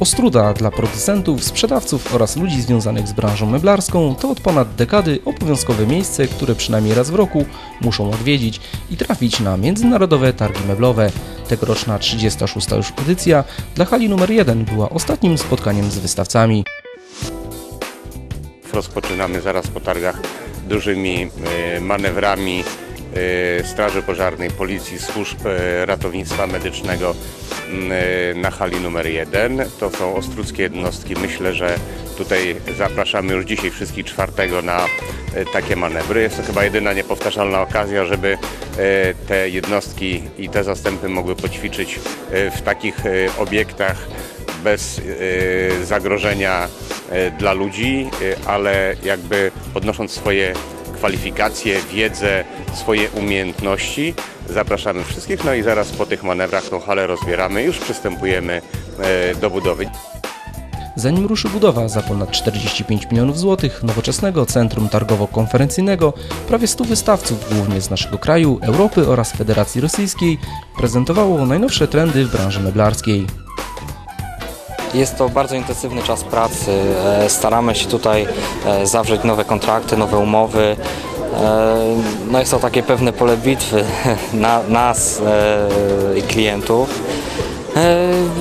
Ostruda dla producentów, sprzedawców oraz ludzi związanych z branżą meblarską to od ponad dekady obowiązkowe miejsce, które przynajmniej raz w roku muszą odwiedzić i trafić na międzynarodowe targi meblowe. Tegoroczna 36. już edycja dla hali numer 1 była ostatnim spotkaniem z wystawcami. Rozpoczynamy zaraz po targach dużymi e, manewrami Straży Pożarnej, Policji, Służb e, Ratownictwa Medycznego e, na hali numer 1. To są ostruckie jednostki. Myślę, że tutaj zapraszamy już dzisiaj wszystkich czwartego na e, takie manewry. Jest to chyba jedyna niepowtarzalna okazja, żeby e, te jednostki i te zastępy mogły poćwiczyć e, w takich e, obiektach bez e, zagrożenia e, dla ludzi, e, ale jakby podnosząc swoje kwalifikacje, wiedzę, swoje umiejętności. Zapraszamy wszystkich, no i zaraz po tych manewrach tą halę rozbieramy, już przystępujemy e, do budowy. Zanim ruszy budowa za ponad 45 milionów złotych nowoczesnego centrum targowo-konferencyjnego, prawie 100 wystawców, głównie z naszego kraju, Europy oraz Federacji Rosyjskiej, prezentowało najnowsze trendy w branży meblarskiej. Jest to bardzo intensywny czas pracy. E, Staramy się tutaj e, zawrzeć nowe kontrakty, nowe umowy. E, No jest to takie pewne pole bitwy na nas i klientów.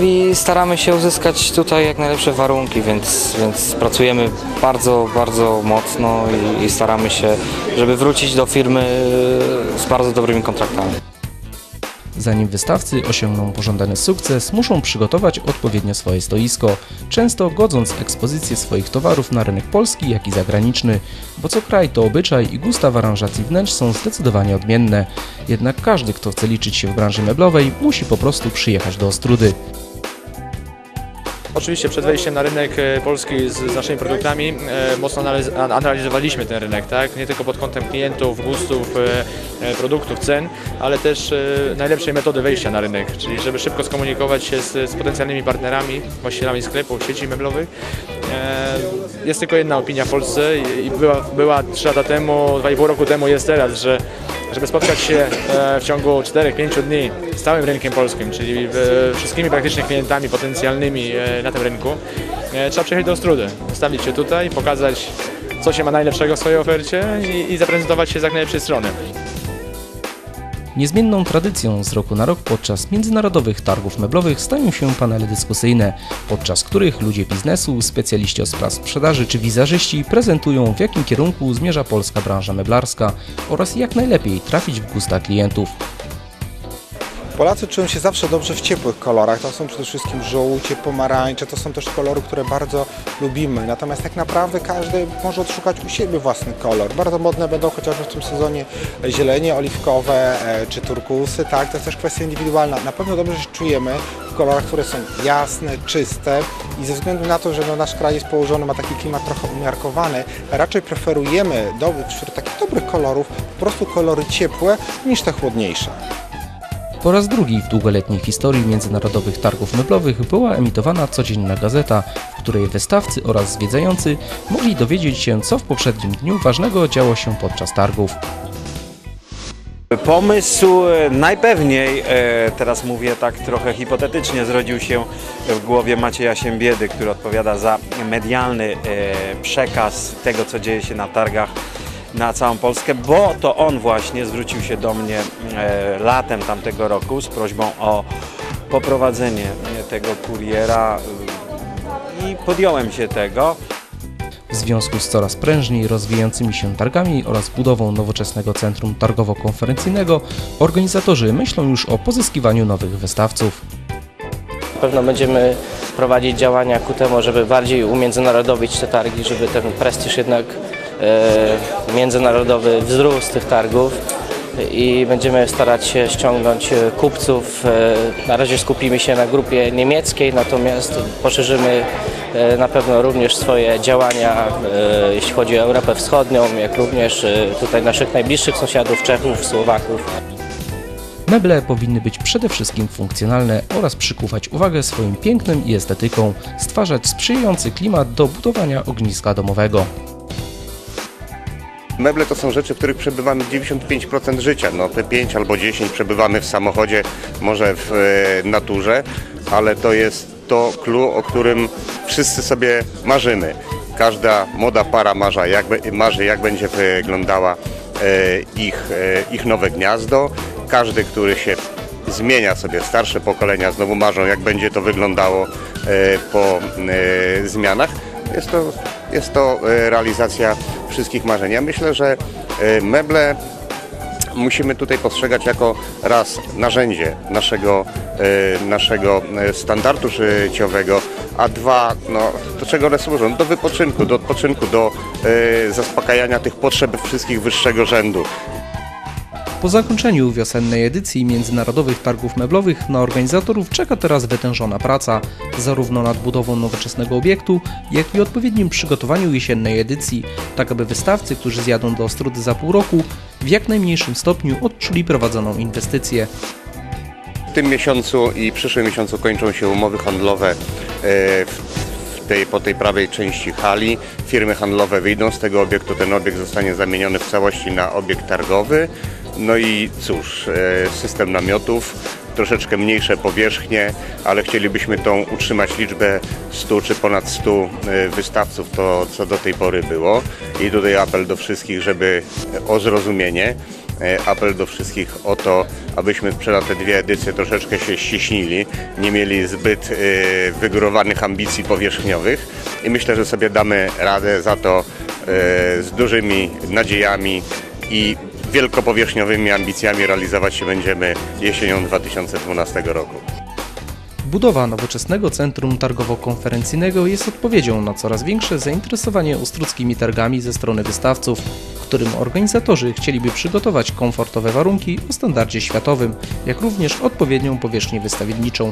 I staramy się uzyskać tutaj jak najlepsze warunki, więc, więc pracujemy bardzo, bardzo mocno i, i staramy się, żeby wrócić do firmy z bardzo dobrymi kontraktami. Zanim wystawcy osiągną pożądany sukces, muszą przygotować odpowiednio swoje stoisko, często godząc ekspozycję swoich towarów na rynek polski, jak i zagraniczny, bo co kraj to obyczaj i gusta w aranżacji wnętrz są zdecydowanie odmienne. Jednak każdy, kto chce liczyć się w branży meblowej, musi po prostu przyjechać do Ostrudy. Oczywiście przed wejściem na rynek e, polski z, z naszymi produktami e, mocno analiz, an- analizowaliśmy ten rynek, tak? nie tylko pod kątem klientów, gustów, e, produktów, cen, ale też najlepszej metody wejścia na rynek, czyli żeby szybko skomunikować się z, z potencjalnymi partnerami, właścicielami sklepów, sieci meblowych. Jest tylko jedna opinia w Polsce i i była, była 3 lata temu, 2,5 roku temu, jest teraz, że żeby spotkać się e, w ciągu 4-5 dni z całym rynkiem polskim, czyli e, wszystkimi praktycznie klientami potencjalnymi e, na tym rynku, trzeba przyjechać do Ostrudy, stawić się tutaj, pokazać co się ma najlepszego w swojej ofercie i, i zaprezentować się z jak najlepszej strony. Niezmienną tradycją z roku na rok podczas międzynarodowych targów meblowych stają się panele dyskusyjne, podczas których ludzie biznesu, specjaliści od spraw sprzedaży czy wizażyści prezentują w jakim kierunku zmierza polska branża meblarska oraz jak najlepiej trafić w gusta klientów. Polacy czują się zawsze dobrze w ciepłych kolorach. To są przede wszystkim żółcie, pomarańcze, to są też kolory, które bardzo lubimy. Natomiast tak naprawdę każdy może odszukać u siebie własny kolor. Bardzo modne będą chociażby w tym sezonie zielenie oliwkowe e, czy turkusy, tak? To jest też kwestia indywidualna. Na pewno dobrze się czujemy w kolorach, które są jasne, czyste i ze względu na to, że no, nasz kraj jest położony, ma taki klimat trochę umiarkowany, raczej preferujemy do, wśród takich dobrych kolorów po prostu kolory ciepłe niż te chłodniejsze. Po raz drugi w długoletniej historii międzynarodowych targów meblowych była emitowana codzienna gazeta, w której wystawcy oraz zwiedzający mogli dowiedzieć się, co w poprzednim dniu ważnego działo się podczas targów. Pomysł e, najpewniej, e, teraz mówię tak trochę hipotetycznie, zrodził się w głowie Macieja Siembiedy, który odpowiada za medialny e, przekaz tego, co dzieje się na targach na całą Polskę, bo to on właśnie zwrócił się do mnie e, latem tamtego roku z prośbą o poprowadzenie tego kuriera e, i podjąłem się tego. W związku z coraz prężniej rozwijającymi się targami oraz budową nowoczesnego centrum targowo-konferencyjnego, organizatorzy myślą już o pozyskiwaniu nowych wystawców. Na pewno będziemy prowadzić działania ku temu, żeby bardziej umiędzynarodowić te targi, żeby ten prestiż jednak międzynarodowy wzrósł tych targów i będziemy starać się ściągnąć e, kupców. E, na razie skupimy się na grupie niemieckiej, natomiast poszerzymy e, na pewno również swoje działania, e, jeśli chodzi o Europę Wschodnią, jak również e, tutaj naszych najbliższych sąsiadów, Czechów, Słowaków. Meble powinny być przede wszystkim funkcjonalne oraz przykuwać uwagę swoim pięknem i estetyką, stwarzać sprzyjający klimat do budowania ogniska domowego. Meble to są rzeczy, w których przebywamy 95% życia. No te 5 albo 10 przebywamy w samochodzie, może w e, naturze, ale to jest to clue, o którym wszyscy sobie marzymy. Każda młoda para marza, jak, marzy, jak będzie wyglądała e, ich, e, ich nowe gniazdo. Każdy, który się zmienia sobie, starsze pokolenia znowu marzą, jak będzie to wyglądało e, po e, zmianach. Jest to, jest to e, realizacja wszystkich marzeń. Ja myślę, że e, meble musimy tutaj postrzegać jako raz narzędzie naszego, e, naszego standardu życiowego, a dwa, no, do czego one służą? Do wypoczynku, do odpoczynku, do zaspokajania tych potrzeb wszystkich wyższego rzędu. Po zakończeniu wiosennej edycji Międzynarodowych Targów Meblowych na organizatorów czeka teraz wytężona praca, zarówno nad budową nowoczesnego obiektu, jak i odpowiednim przygotowaniu jesiennej edycji, tak aby wystawcy, którzy zjadą do Ostrudy za pół roku, w jak najmniejszym stopniu odczuli prowadzoną inwestycję. W tym miesiącu i przyszłym miesiącu kończą się umowy handlowe e, tej, po tej prawej części hali. Firmy handlowe wyjdą z tego obiektu, ten obiekt zostanie zamieniony w całości na obiekt targowy. No i cóż, e, system namiotów, troszeczkę mniejsze powierzchnie, ale chcielibyśmy tą utrzymać liczbę 100 czy ponad 100 e, wystawców, to co do tej pory było. I tutaj apel do wszystkich, żeby o zrozumienie. E, apel do wszystkich o to, abyśmy przez te dwie edycje troszeczkę się ściśnili, nie mieli zbyt e, wygórowanych ambicji powierzchniowych i myślę, że sobie damy radę za to e, z dużymi nadziejami i wielkopowierzchniowymi ambicjami realizować się będziemy jesienią 2012 roku. Budowa nowoczesnego centrum targowo-konferencyjnego jest odpowiedzią na coraz większe zainteresowanie ostruckimi targami ze strony wystawców, którym organizatorzy chcieliby przygotować komfortowe warunki o standardzie światowym, jak również odpowiednią powierzchnię wystawienniczą.